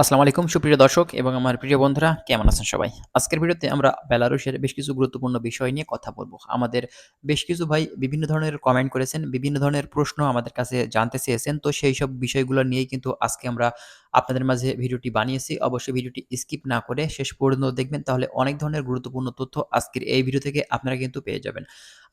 আসসালামু আলাইকুম, সুপ্রিয় দর্শক এবং আমার প্রিয় বন্ধুরা, কেমন আছেন সবাই? আজকের ভিডিওতে আমরা বেলারুশের বেশ কিছু গুরুত্বপূর্ণ বিষয় নিয়ে কথা বলব। আমাদের বেশ কিছু ভাই বিভিন্ন ধরনের কমেন্ট করেছেন, বিভিন্ন ধরনের প্রশ্ন আমাদের কাছে জানতে চেয়েছেন। তো সেই সব বিষয়গুলো নিয়েই কিন্তু আজকে আমরা আপনাদের মাঝে ভিডিওটি বানিয়েছি। অবশ্যই ভিডিওটি স্কিপ না করে শেষ পর্যন্ত দেখবেন, তাহলে অনেক ধরনের গুরুত্বপূর্ণ তথ্য আজকের এই ভিডিও থেকে আপনারা কিন্তু পেয়ে যাবেন।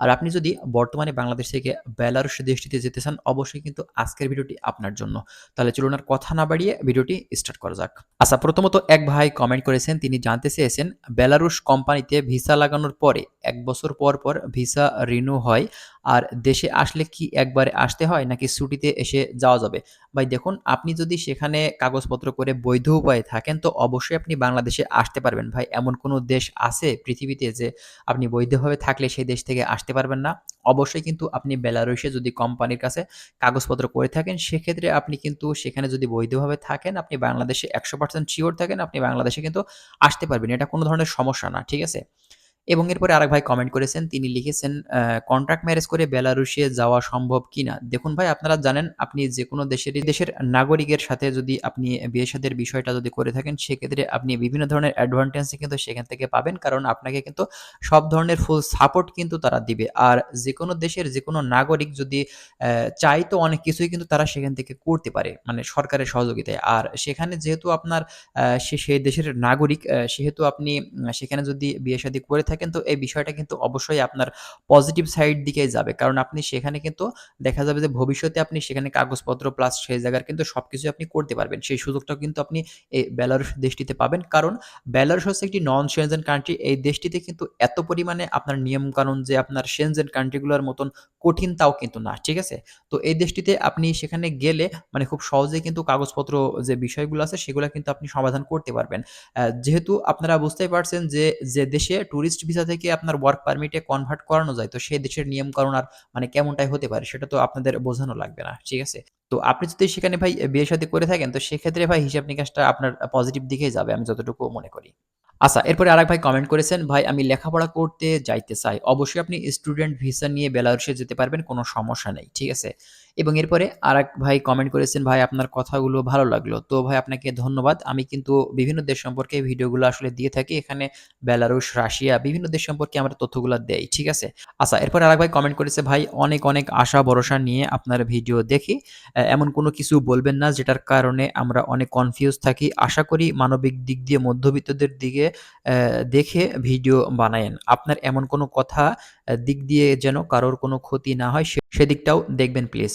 আর আপনি যদি বর্তমানে বাংলাদেশ থেকে বেলারুশ দেশটিতে যেতে চান, অবশ্যই কিন্তু আজকের ভিডিওটি আপনার জন্য। তাহলে চলুন আর কথা না বাড়িয়ে ভিডিওটি স্টার্ট যাক। আচ্ছা প্রথমত এক ভাই কমেন্ট করেছেন, তিনি জানতে চেয়েছেন, বেলারুশ কোম্পানিতে ভিসা লাগানোর পরে এক বছর পর পর ভিসা রিনিউ হয়। আর দেশে আসলে কি একবারে আসতে হয় নাকি ছুটিতে এসে যাওয়া যাবে? ভাই, দেখুন, আপনি যদি সেখানে কাগজপত্র করে বৈধ উপায়ে থাকেন, তো অবশ্যই আপনি বাংলাদেশে আসতে পারবেন। ভাই, এমন কোনো দেশ আছে পৃথিবীতে যে আপনি বৈধভাবে থাকলে সেই দেশ থেকে আসতে পারবেন না? অবশ্যই কিন্তু আপনি বেলারুশে যদি কোম্পানির কাছে কাগজপত্র করে থাকেন, সেক্ষেত্রে আপনি কিন্তু সেখানে যদি বৈধভাবে থাকেন, আপনি বাংলাদেশে একশো পার্সেন্ট শিওর থাকেন, আপনি বাংলাদেশে কিন্তু আসতে পারবেন। এটা কোনো ধরনের সমস্যা না, ঠিক আছে? এবং এরপরে আরেক ভাই কমেন্ট করেছেন, তিনি লিখেছেন কন্ট্রাক্ট ম্যারেজ করে বেলারুশিয়ে যাওয়া সম্ভব কি না? দেখুন ভাই, আপনারা জানেন, আপনি যে কোনো দেশেরই দেশের নাগরিকের সাথে যদি আপনি বিয়ে সাদের বিষয়টা যদি করে থাকেন, সেক্ষেত্রে আপনি বিভিন্ন ধরনের অ্যাডভান্টেজ কিন্তু সেখান থেকে পাবেন, কারণ আপনাকে কিন্তু সব ধরনের ফুল সাপোর্ট কিন্তু তারা দিবে। আর যে কোনো দেশের যে কোনো নাগরিক যদি চাই তো অনেক কিছুই কিন্তু তারা সেখান থেকে করতে পারে মানে সরকারের সহযোগিতায়। আর সেখানে যেহেতু আপনার সে সেই দেশের নাগরিক সেহেতু আপনি, সেখানে যদি বিয়ে শাদী করে থাকেন থাকেন তো এই বিষয়টা কিন্তু অবশ্যই আপনার পজিটিভ সাইড দিকেই যাবে। কারণ আপনি সেখানে কিন্তু দেখা যাবে যে ভবিষ্যতে আপনি সেখানে কাগজপত্র প্লাস সেই জায়গার কিন্তু সব কিছু আপনি করতে পারবেন। সেই সুযোগটা কিন্তু আপনি এই বেলারুশ দেশটিতে পাবেন। কারণ বেলারুশ হচ্ছে একটি নন সেনজেন কান্ট্রি এই দেশটিতে কিন্তু এত পরিমাণে আপনার নিয়মকানুন যে আপনার সেনজেন কান্ট্রিগুলোর মতন কঠিন তাও কিন্তু না, ঠিক আছে? তো এই দেশটিতে আপনি সেখানে গেলে মানে খুব সহজেই কিন্তু কাগজপত্র যে বিষয়গুলো আছে সেগুলো কিন্তু আপনি সমাধান করতে পারবেন। যেহেতু আপনারা বুঝতেই পারছেন যে যে দেশে ট্যুরিস্ট ভিসা থেকে আপনার ওয়ার্ক পারমিটে কনভার্ট করানো যায়, তো সেই দেশের নিয়মকানুন আর মানে কেমনটাই হতে পারে সেটা তো আপনাদের বোঝানো লাগবে না, ঠিক আছে? তো আপনি যদি সেখানে ভাই বিয়ে সাথে করে থাকেন, তো সেক্ষেত্রে ভাই হিসাব নিকাশটা আপনার পজিটিভ দিকেই যাবে, আমি যতটুকু মনে করি। আচ্ছা এরপরে আরেক ভাই কমেন্ট করেছেন, ভাই, আমি লেখাপড়া করতে যাইতে চাই। অবশ্যই আপনি স্টুডেন্ট ভিসা নিয়ে বেলারুশে যেতে পারবেন, কোনো সমস্যা নেই, ঠিক আছে? এবং এরপরে আরেক ভাই কমেন্ট করেছেন, ভাই, আপনার কথাগুলো ভালো লাগল। তো ভাই, আপনাকে ধন্যবাদ। আমি কিন্তু বিভিন্ন দেশ সম্পর্কে ভিডিওগুলো আসলে দিয়ে থাকি। এখানে বেলারুশ, রাশিয়া, বিভিন্ন দেশ সম্পর্কে আমরা তথ্যগুলো দেই, ঠিক আছে? আচ্ছা এরপর আরেক ভাই কমেন্ট করেছে, ভাই, অনেক অনেক আশা, ভরসা নিয়ে আপনার ভিডিও দেখি। এমন কোনো কিছু বলবেন না যেটার কারণে আমরা অনেক কনফিউজ থাকি। আশা করি মানবিক দিক দিয়ে মধ্যবিত্তদের দিকে দেখে ভিডিও বানায়েন। আপনার এমন কোনো কথা দিক দিয়ে যেন কারোর কোনো ক্ষতি না হয় সেদিকটাও দেখবেন প্লিজ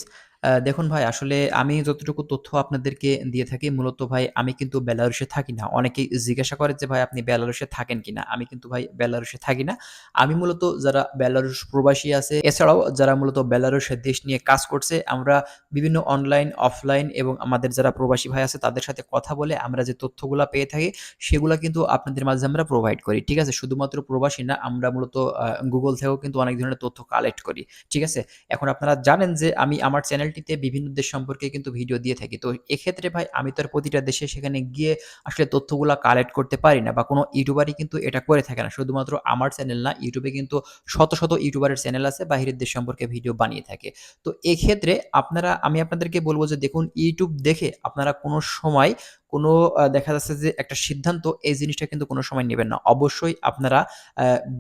দেখুন ভাই, আসলে আমি যতটুকু তথ্য আপনাদেরকে দিয়ে থাকি, মূলত ভাই, আমি কিন্তু বেলারুশে থাকি না। অনেকেই জিজ্ঞাসা করে যে, ভাই, আপনি বেলারুশে থাকেন কিনা? আমি কিন্তু ভাই, বেলারুশে থাকি না। আমি মূলত যারা বেলারুশ প্রবাসী আছে, এছাড়াও যারা মূলত বেলারুশের দেশ নিয়ে কাজ করছে, আমরা বিভিন্ন অনলাইন অফলাইন এবং আমাদের যারা প্রবাসী ভাই আছে, তাদের সাথে কথা বলে আমরা যে তথ্যগুলো পেয়ে থাকি, সেগুলো কিন্তু আপনাদের মাঝে আমরা প্রোভাইড করি, ঠিক আছে? শুধুমাত্র প্রবাসী না, আমরা মূলত গুগল থেকেও কিন্তু অনেক ধরনের তথ্য কালেক্ট করি, ঠিক আছে? এখন আপনারা জানেন যে, আমি আমার চ্যানেল চ্যানেলটিতে বিভিন্ন দেশ সম্পর্কে কিন্তু ভিডিও দিয়ে থাকি। তো এক্ষেত্রে ভাই, আমি তো আর প্রতিটা দেশে সেখানে গিয়ে আসলে তথ্যগুলো কালেক্ট করতে পারি না বা কোনো ইউটিউবারই কিন্তু এটা করে থাকে না। শুধুমাত্র আমার চ্যানেল না ইউটিউবে কিন্তু শত শত ইউটিউবারের চ্যানেল আছে, বাহিরের দেশ সম্পর্কে ভিডিও বানিয়ে থাকে। তো এক্ষেত্রে আপনারা, আমি আপনাদেরকে বলব যে দেখুন ইউটিউব দেখে আপনারা কোনো সময় কোনো দেখা যাচ্ছে যে একটা সিদ্ধান্ত, এই জিনিসটা কিন্তু কোনো সময় নেবেন না। অবশ্যই আপনারা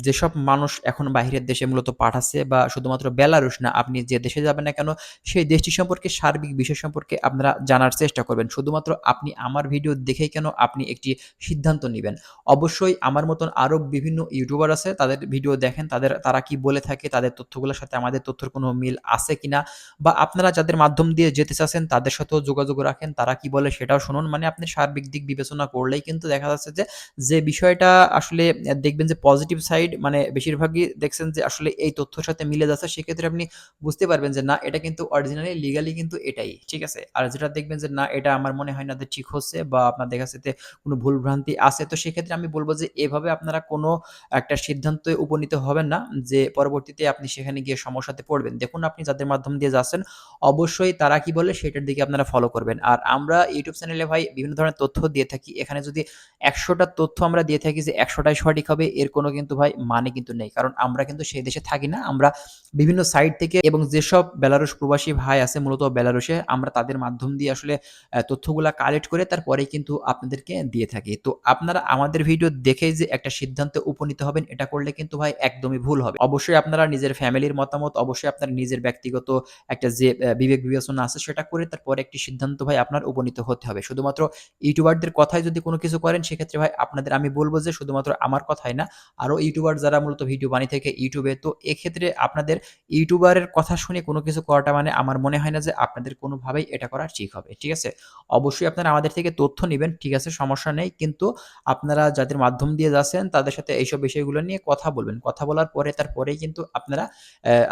যেসব মানুষ এখন বাহিরের দেশে মূলত পাঠাচ্ছে বা শুধুমাত্র বেলারুশ না, আপনি যে দেশে যাবেন না কেন, সেই দেশটি সম্পর্কে, সার্বিক বিষয় সম্পর্কে আপনারা জানার চেষ্টা করবেন। শুধুমাত্র আপনি আমার ভিডিও দেখেই কেন আপনি একটি সিদ্ধান্ত নেবেন? অবশ্যই আমার মতন আরও বিভিন্ন ইউটিউবার আছে, তাদের ভিডিও দেখেন, তাদের, তারা কি বলে থাকে, তাদের তথ্যগুলোর সাথে আমাদের তথ্যের কোনো মিল আছে কিনা, বা আপনারা যাদের মাধ্যম দিয়ে যেতে চাচ্ছেন, তাদের সাথেও যোগাযোগ রাখেন, তারা কি বলে সেটাও শুনুন। মানে আপনি সার্বিক দিক বিবেচনা করলেই কিন্তু দেখা যাচ্ছে যে যে বিষয়টা আসলে দেখবেন যে পজিটিভ সাইড মানে বেশিরভাগই দেখছেন যে আসলে এই তথ্যের সাথে মিলে যাচ্ছে, সেক্ষেত্রে আপনি বুঝতে পারবেন যে না, এটা কিন্তু অরিজিনালি লিগালি কিন্তু এটাই, ঠিক আছে? আর যেটা দেখবেন যে না, এটা আমার মনে হয় না যে ঠিক হচ্ছে বা আপনার দেখা যাচ্ছে কোনো ভুল ভ্রান্তি আছে, তো সেক্ষেত্রে আমি বলব যে এভাবে আপনারা কোনো একটা সিদ্ধান্তে উপনীত হবেন না যে পরবর্তীতে আপনি সেখানে গিয়ে সমস্যাতে পড়বেন। দেখুন, আপনি যাদের মাধ্যম দিয়ে যাচ্ছেন, অবশ্যই তারা কি বলে সেটার দিকে আপনারা ফলো করবেন। আর আমরা ইউটিউব চ্যানেলে ভাই বিভিন্ন ধরনের তথ্য দিয়ে থাকি। এখানে যদি একশোটা তথ্য আমরা দিয়ে থাকি যে একশোটাই সঠিক হবে, এর কোনো কিন্তু ভাই মানে কিন্তু নেই। কারণ আমরা কিন্তু সেই দেশে থাকি না। আমরা বিভিন্ন সাইট থেকে এবং যেসব বেলারুশ প্রবাসী ভাই আছে, মূলত বেলারুশে, আমরা তাদের মাধ্যম দিয়ে আসলে তথ্যগুলা কালেক্ট করে তারপরে কিন্তু আপনাদেরকে দিয়ে থাকি। তো আপনারা আমাদের ভিডিও দেখেই যে একটা সিদ্ধান্তে উপনীত হবেন, এটা করলে কিন্তু ভাই একদমই ভুল হবে। অবশ্যই আপনারা নিজের ফ্যামিলির মতামত, অবশ্যই আপনার নিজের ব্যক্তিগত একটা যে বিবেক বিবেচনা আছে, সেটা করে তারপরে একটি সিদ্ধান্ত ভাই আপনার উপনীত হতে হবে। শুধুমাত্র ইউটিউবারদের কথায় যদি কোনো কিছু করেন, সেক্ষেত্রে ভাই আপনাদের আমি বলব যে শুধুমাত্র আমার কথাই না আরও ইউটিউবার যারা মূলত ভিডিও বানিয়ে থাকে ইউটিউবে, তো এক্ষেত্রে আপনাদের ইউটিউবারের কথা শুনে কোনো কিছু করাটা মানে আমার মনে হয় না যে আপনাদের কোনোভাবেই এটা করা ঠিক হবে, ঠিক আছে? অবশ্যই আপনারা আমাদের থেকে তথ্য নেবেন, ঠিক আছে, সমস্যা নেই, কিন্তু আপনারা যাদের মাধ্যম দিয়ে যাচ্ছেন, তাদের সাথে এইসব বিষয়গুলো নিয়ে কথা বলবেন। কথা বলার পরে, তারপরেই কিন্তু আপনারা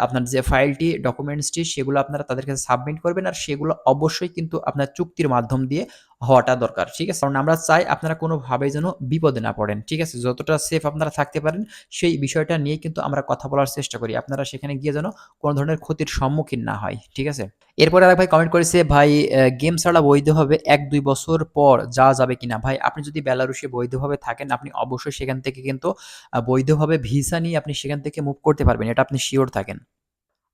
আপনার যে ফাইলটি ডকুমেন্টসটি সেগুলো আপনারা তাদের কাছে সাবমিট করবেন, আর সেগুলো অবশ্যই কিন্তু আপনার চুক্তির মাধ্যম দিয়ে হওয়াটা দরকার, ঠিক আছে? কারণ আমরা চাই আপনারা কোনোভাবেই যেন বিপদে না পড়েন, ঠিক আছে? যতটা সেফ আপনারা থাকতে পারেন, সেই বিষয়টা নিয়ে কিন্তু আমরা কথা বলার চেষ্টা করি। আপনারা সেখানে গিয়ে যেন কোনো ধরনের ক্ষতির সম্মুখীন না হয়, ঠিক আছে? এরপরে আরেক ভাই কমেন্ট করেছে, ভাই গেম ছাড়া বৈধভাবে এক দুই বছর পর যাওয়া যাবে কিনা? ভাই, আপনি যদি বেলারুশে বৈধভাবে থাকেন, আপনি অবশ্যই সেখান থেকে কিন্তু বৈধভাবে ভিসা নিয়ে আপনি সেখান থেকে মুভ করতে পারবেন। এটা আপনি শিওর থাকেন।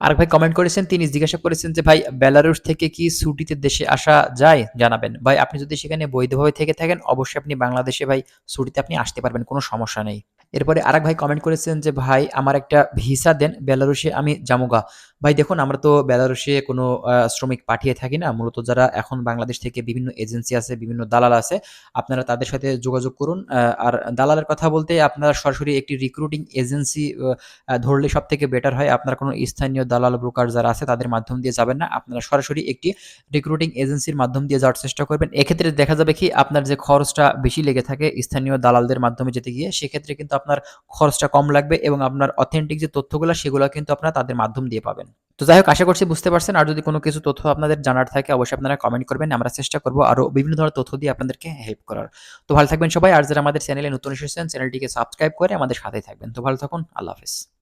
আরেক ভাই কমেন্ট করেছেন, তিনি জিজ্ঞাসা করেছেন যে, ভাই, বেলারুশ থেকে কি ছুটিতে দেশে আসা যায়? জানাবেন। ভাই, আপনি যদি সেখানে বৈধভাবে থেকে থাকেন, অবশ্যই আপনি বাংলাদেশে ভাই ছুটিতে আপনি আসতে পারবেন, কোনো সমস্যা নেই। এরপরে আরেক ভাই কমেন্ট করেছেন যে, ভাই, আমার একটা ভিসা দেন বেলারুশে, আমি জামুগা। ভাই, দেখুন, আমরা তো বেলারুশে কোনো শ্রমিক পাঠিয়ে থাকি না। মূলত যারা এখন বাংলাদেশ থেকে বিভিন্ন এজেন্সি আছে, বিভিন্ন দালাল আছে, আপনারা তাদের সাথে যোগাযোগ করুন। আর দালালের কথা বলতে আপনারা সরাসরি একটি রিক্রুটিং এজেন্সি ধরলে সব থেকে বেটার হয়। আপনার কোনো স্থানীয় দালাল ব্রোকার যারা আছে, তাদের মাধ্যম দিয়ে যাবেন না। আপনারা সরাসরি একটি রিক্রুটিং এজেন্সির মাধ্যম দিয়ে যাওয়ার চেষ্টা করবেন। এক্ষেত্রে দেখা যাবে কি, আপনার যে খরচটা বেশি লেগে থাকে স্থানীয় দালালদের মাধ্যমে যেতে গিয়ে, সেক্ষেত্রে কিন্তু আপনার খরচটা কম লাগবে এবং আপনার অথেন্টিক যে তথ্যগুলো, সেগুলো কিন্তু আপনারা তাদের মাধ্যম দিয়ে পাবেন। তো যাই হোক, আশা করছি বুঝতে পারছেন। আর যদি কোনো কিছু তথ্য আপনাদের জানার থাকে, অবশ্যই আপনারা কমেন্ট করবেন। আমরা চেষ্টা করব আরও বিভিন্ন ধরনের তথ্য দিয়ে আপনাদেরকে হেল্প করার। তো ভালো থাকবেন সবাই। আর যারা আমাদের চ্যানেলে নতুন এসেছেন চ্যানেলটিকে সাবস্ক্রাইব করে আমাদের সাথেই থাকবেন। তো ভালো থাকুন। আল্লাহ হাফেজ।